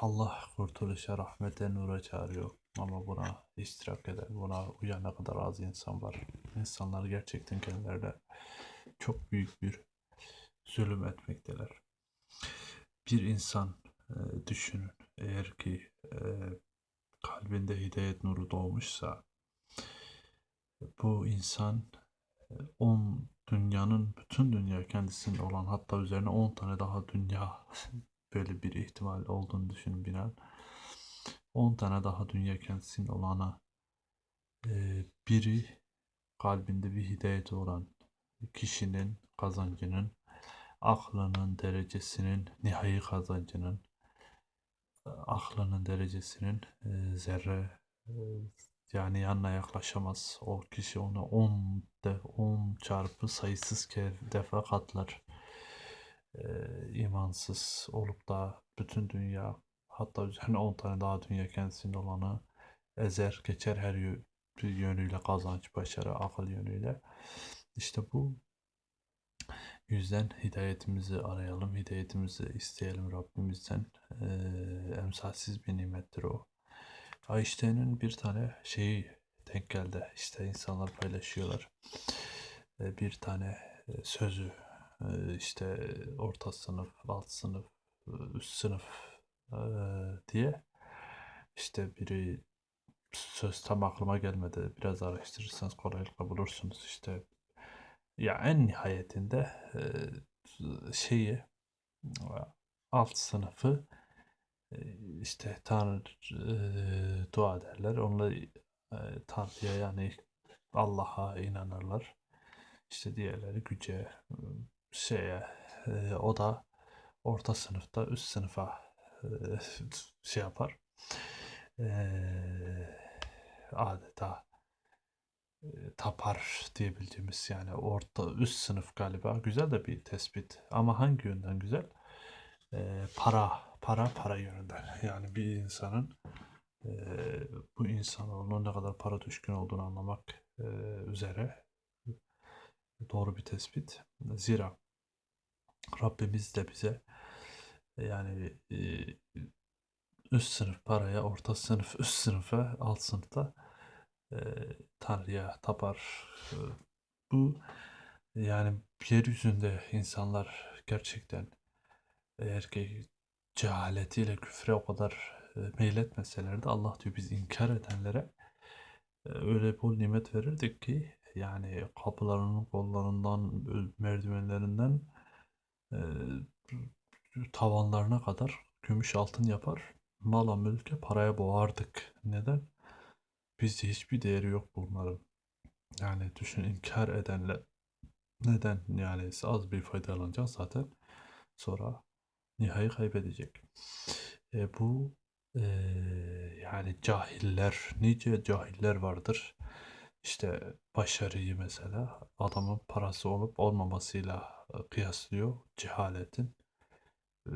Allah kurtuluşa, rahmete, nura çağırıyor. Ama buna iştirak eden, buna uyana kadar az insan var. İnsanlar gerçekten kendilerine çok büyük bir zulüm etmekteler. Bir insan e, düşünün, eğer ki e, kalbinde hidayet nuru doğmuşsa, bu insan 10 dünyanın bütün dünya kendisinde olan hatta üzerine 10 tane daha dünya böyle bir ihtimal olduğunu düşünün Bilal. 10 tane daha dünya kendisinde olana e, biri kalbinde bir hidayet olan kişinin kazancının aklının derecesinin nihai kazancının aklının derecesinin e, zerre e, yani yanına yaklaşamaz. O kişi onu 10 de 10 çarpı sayısız kere defa katlar. Ee, imansız olup da bütün dünya hatta üzerine 10 tane daha dünya kendisinde olanı ezer geçer her yö- yönüyle kazanç, başarı, akıl yönüyle. İşte bu yüzden hidayetimizi arayalım, hidayetimizi isteyelim Rabbimizden. Ee, emsalsiz bir nimettir o. Einstein'ın bir tane şeyi denk geldi. İşte insanlar paylaşıyorlar. Ee, Bir tane e, sözü e, işte orta sınıf, alt sınıf, e, üst sınıf e, diye işte biri söz tam aklıma gelmedi. Biraz araştırırsanız kolaylıkla bulursunuz. İşte ya en nihayetinde e, şeyi alt sınıfı işte Tanrı dua ederler. Onunla e, Tanrı'ya yani Allah'a inanırlar. İşte diğerleri güce, şeye, e, o da orta sınıfta üst sınıfa e, şey yapar. E, adeta e, tapar diyebileceğimiz yani orta üst sınıf galiba. Güzel de bir tespit. Ama hangi yönden güzel? E, para, para, para yönünden. Yani bir insanın e, bu insanoğlunun ne kadar para düşkün olduğunu anlamak e, üzere doğru bir tespit. Zira Rabbimiz de bize e, yani e, üst sınıf paraya, orta sınıf üst sınıfa, alt sınıfta e, Tanrı'ya tapar. E, bu yani yeryüzünde insanlar gerçekten eğer ki cehaletiyle küfre o kadar e, meyletmeseler de Allah diyor biz inkar edenlere öyle bol nimet verirdik ki yani kapılarının kollarından merdivenlerinden e, tavanlarına kadar gümüş altın yapar mala mülke paraya boğardık. Neden? Bizde hiçbir değeri yok bunların. Yani düşün inkar edenler neden yani az bir faydalanacak zaten sonra nihayı kaybedecek. E, bu e, yani cahiller, nice cahiller vardır. İşte başarıyı mesela adamın parası olup olmamasıyla e, kıyaslıyor cehaletin. E,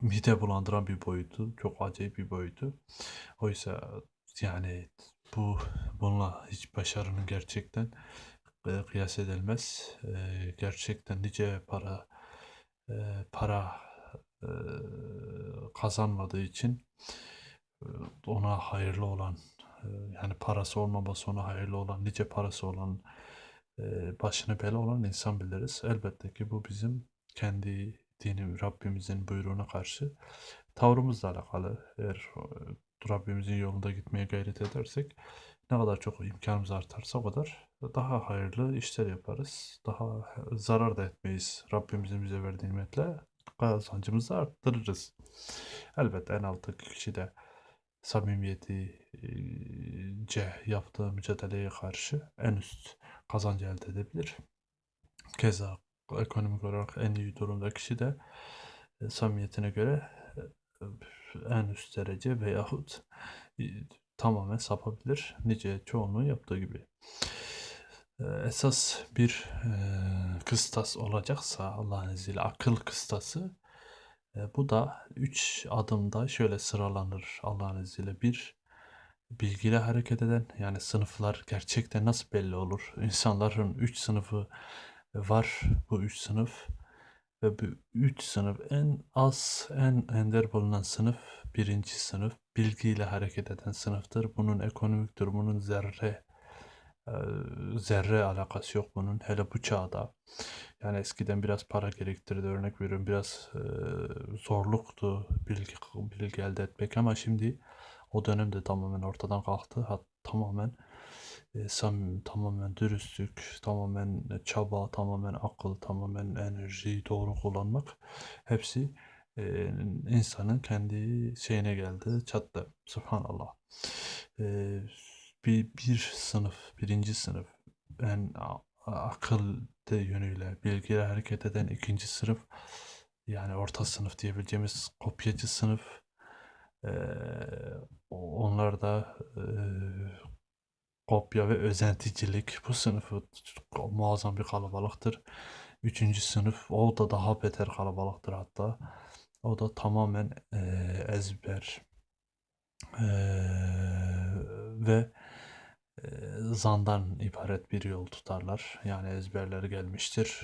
mide bulandıran bir boyutu, çok acayip bir boyutu. Oysa yani bu bununla hiç başarının gerçekten e, kıyas edilmez. E, gerçekten nice para para kazanmadığı için ona hayırlı olan yani parası olmaması ona hayırlı olan nice parası olan e, başına bela olan insan biliriz. Elbette ki bu bizim kendi dini Rabbimizin buyruğuna karşı tavrımızla alakalı. Eğer e, Rabbimizin yolunda gitmeye gayret edersek ne kadar çok imkanımız artarsa o kadar daha hayırlı işler yaparız. Daha zarar da etmeyiz. Rabbimizin bize verdiği nimetle kazancımızı arttırırız. Elbette en alttaki kişi de samimiyetice yaptığı mücadeleye karşı en üst kazancı elde edebilir. Keza ekonomik olarak en iyi durumda kişi de samimiyetine göre en üst derece veyahut tamamen sapabilir. Nice çoğunluğun yaptığı gibi. Esas bir kıstas olacaksa Allah'ın izniyle akıl kıstası bu da üç adımda şöyle sıralanır Allah'ın izniyle. Bir, bilgiyle hareket eden yani sınıflar gerçekten nasıl belli olur? İnsanların üç sınıfı var bu üç sınıf ve bu üç sınıf en az, en ender bulunan sınıf birinci sınıf bilgiyle hareket eden sınıftır. Bunun ekonomik durumunun zerre zerre alakası yok bunun hele bu çağda. Yani eskiden biraz para gerektirdi örnek veriyorum biraz e, zorluktu bilgi bilgi elde etmek ama şimdi o dönemde tamamen ortadan kalktı. Hat, tamamen e, samimi, tamamen dürüstlük, tamamen çaba, tamamen akıl, tamamen enerjiyi doğru kullanmak hepsi e, insanın kendi şeyine geldi, çattı. Subhanallah. E, bir, bir sınıf, birinci sınıf en a- akıl de yönüyle bilgiyle hareket eden ikinci sınıf yani orta sınıf diyebileceğimiz kopyacı sınıf onlar da kopya ve özenticilik bu sınıfı muazzam bir kalabalıktır. Üçüncü sınıf o da daha beter kalabalıktır hatta. O da tamamen e, ezber e, ve e, zandan ibaret bir yol tutarlar. Yani ezberleri gelmiştir.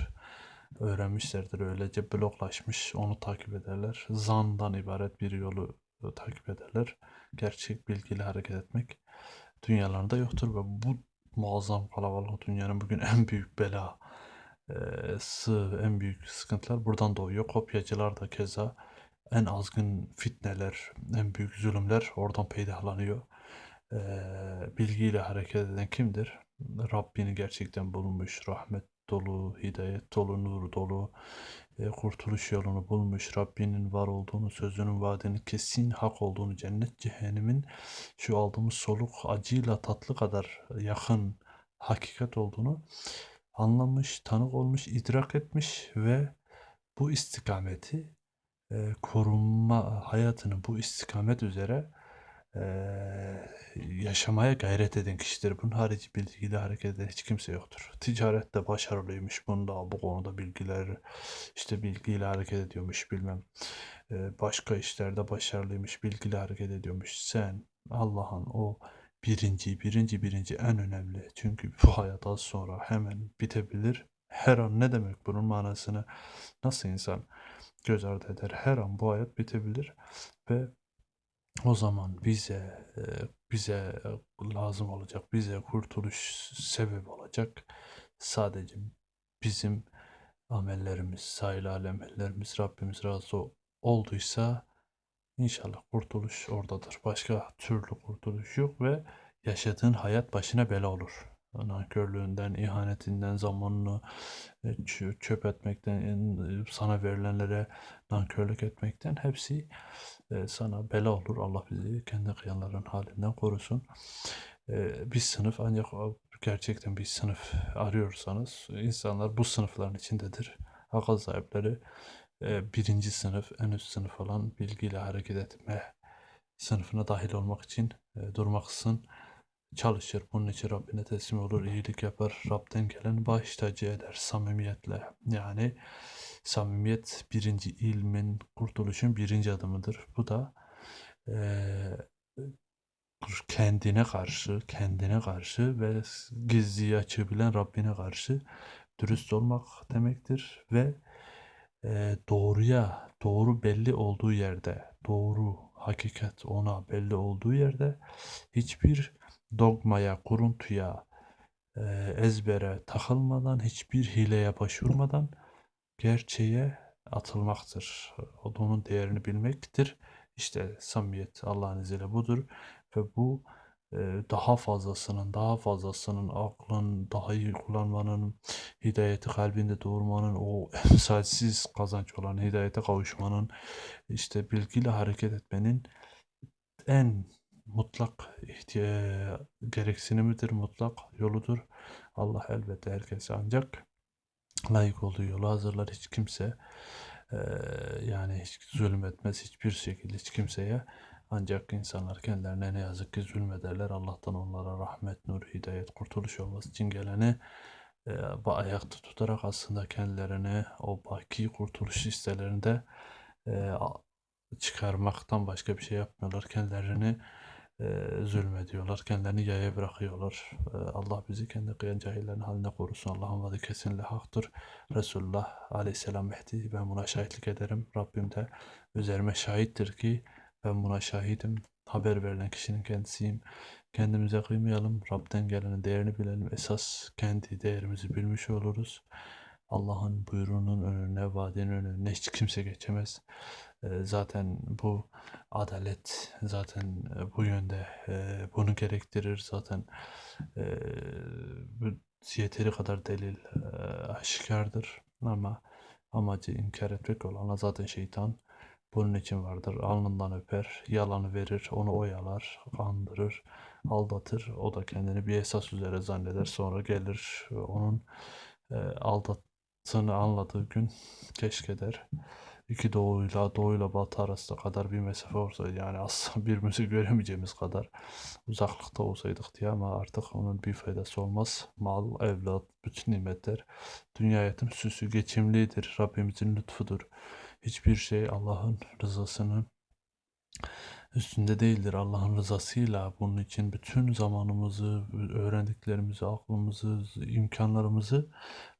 Öğrenmişlerdir öylece bloklaşmış onu takip ederler. Zandan ibaret bir yolu e, takip ederler. Gerçek bilgiyle hareket etmek dünyalarında yoktur ve bu muazzam kalabalık dünyanın bugün en büyük bela e, sı en büyük sıkıntılar buradan doğuyor. Kopyacılar da keza en azgın fitneler, en büyük zulümler oradan peydahlanıyor. E, bilgiyle hareket eden kimdir? Rabbini gerçekten bulmuş, rahmet dolu, hidayet dolu, nur dolu, e, kurtuluş yolunu bulmuş, Rabbinin var olduğunu, sözünün vaadinin kesin hak olduğunu, cennet cehennemin şu aldığımız soluk acıyla tatlı kadar yakın hakikat olduğunu anlamış, tanık olmuş, idrak etmiş ve bu istikameti e, korunma hayatını bu istikamet üzere yaşamaya gayret eden kişidir. Bunun harici bilgiyle hareket eden hiç kimse yoktur. Ticarette başarılıymış. Bunda bu konuda bilgiler işte bilgiyle hareket ediyormuş bilmem. Başka işlerde başarılıymış. Bilgiyle hareket ediyormuş. Sen Allah'ın o birinci, birinci, birinci en önemli. Çünkü bu hayat az sonra hemen bitebilir. Her an ne demek bunun manasını nasıl insan göz ardı eder? Her an bu hayat bitebilir ve o zaman bize e, bize lazım olacak, bize kurtuluş sebebi olacak sadece bizim amellerimiz, sayılı amellerimiz Rabbimiz razı olduysa inşallah kurtuluş oradadır. Başka türlü kurtuluş yok ve yaşadığın hayat başına bela olur. Nankörlüğünden, ihanetinden, zamanını e, çö- çöp etmekten, e, sana verilenlere nankörlük etmekten hepsi e, sana bela olur. Allah bizi kendi kıyanların halinden korusun. Bir sınıf ancak gerçekten bir sınıf arıyorsanız insanlar bu sınıfların içindedir. Akıl sahipleri birinci sınıf, en üst sınıf olan bilgiyle hareket etme sınıfına dahil olmak için durmaksızın çalışır. Bunun için Rabbine teslim olur, iyilik yapar. Rab'den gelen baş tacı eder samimiyetle. Yani samimiyet birinci ilmin, kurtuluşun birinci adımıdır. Bu da eee, kendine karşı, kendine karşı ve gizliyi açığı bilen Rabbine karşı dürüst olmak demektir ve eee, doğruya, doğru belli olduğu yerde, doğru hakikat ona belli olduğu yerde hiçbir dogmaya, kuruntuya, eee, ezbere takılmadan, hiçbir hileye başvurmadan gerçeğe atılmaktır. O da onun değerini bilmektir. İşte samimiyet Allah'ın izniyle budur ve bu e, daha fazlasının, daha fazlasının aklın daha iyi kullanmanın, hidayeti kalbinde doğurmanın, o emsalsiz kazanç olan hidayete kavuşmanın, işte bilgiyle hareket etmenin en mutlak gereksinimidir, mutlak yoludur. Allah elbette herkese ancak layık olduğu yolu hazırlar. Hiç kimse eee, yani hiç zulmetmez hiçbir şekilde hiç kimseye. Ancak insanlar kendilerine ne yazık ki zulmederler. Allah'tan onlara rahmet, nur, hidayet, kurtuluş olması için geleni bu ayakta tutarak aslında kendilerine o baki kurtuluş listelerinde a- çıkarmaktan başka bir şey yapmıyorlar. Kendilerini e, zulmediyorlar. Kendilerini yaya bırakıyorlar. Allah bizi kendi kıyan cahillerin haline korusun. Allah'ın vaadi kesinlikle haktır. Resulullah aleyhisselam Mehdi. Ben buna şahitlik ederim. Rabbim de üzerime şahittir ki ben buna şahidim. Haber verilen kişinin kendisiyim. Kendimize kıymayalım. Rab'den gelenin değerini bilelim. Esas kendi değerimizi bilmiş oluruz. Allah'ın buyruğunun önüne, vaadinin önüne hiç kimse geçemez. Ee, Zaten bu adalet zaten e, bu yönde e, bunu gerektirir. Zaten e, yeteri kadar delil aşikardır. Ama amacı inkar etmek olana zaten şeytan bunun için vardır. Alnından öper, yalanı verir, onu oyalar, kandırır, aldatır. O da kendini bir esas üzere zanneder. Sonra gelir onun e, aldattığını anladığı gün keşke der. İki doğuyla doğuyla batı arasında kadar bir mesafe olsa yani aslında birbirimizi göremeyeceğimiz kadar uzaklıkta olsaydık diye ama artık onun bir faydası olmaz. Mal, evlat, bütün nimetler dünya hayatın süsü geçimlidir. Rabbimizin lütfudur. Hiçbir şey Allah'ın rızasının üstünde değildir. Allah'ın rızasıyla bunun için bütün zamanımızı, öğrendiklerimizi, aklımızı, imkanlarımızı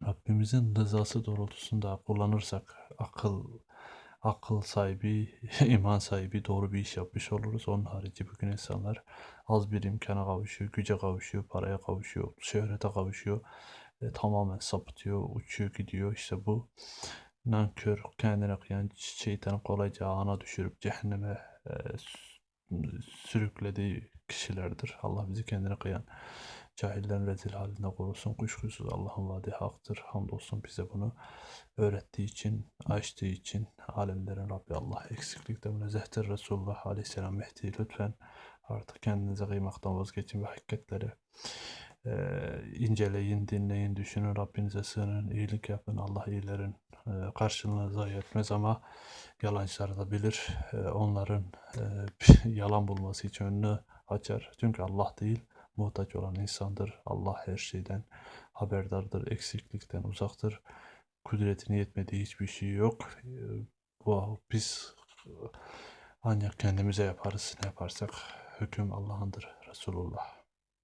Rabbimizin rızası doğrultusunda kullanırsak akıl akıl sahibi, iman sahibi doğru bir iş yapmış oluruz. Onun harici bugün insanlar az bir imkana kavuşuyor, güce kavuşuyor, paraya kavuşuyor, şöhrete kavuşuyor. E, tamamen sapıtıyor, uçuyor gidiyor. İşte bu nankör, kendine kıyan şeytanın kolayca ağına düşürüp cehenneme e, sü- sürüklediği kişilerdir. Allah bizi kendine kıyan cahillerin rezil halinde korusun. Kuşkusuz Allah'ın vaadi haktır. Hamdolsun bize bunu öğrettiği için, açtığı için alemlerin Rabbi Allah eksiklikten münezzehtir. Resulullah Aleyhisselam Mehdi lütfen artık kendinize kıymaktan vazgeçin ve hakikatleri eee, inceleyin, dinleyin, düşünün, Rabbinize sığının, iyilik yapın. Allah iyilerin eee, karşılığını zayi etmez ama yalancılar da bilir. Eee, onların eee, yalan bulması için önünü açar. Çünkü Allah değil, muhtaç olan insandır. Allah her şeyden haberdardır, eksiklikten uzaktır. Kudretine yetmediği hiçbir şey yok. Bu biz ancak kendimize yaparız. Ne yaparsak hüküm Allah'ındır. Resulullah.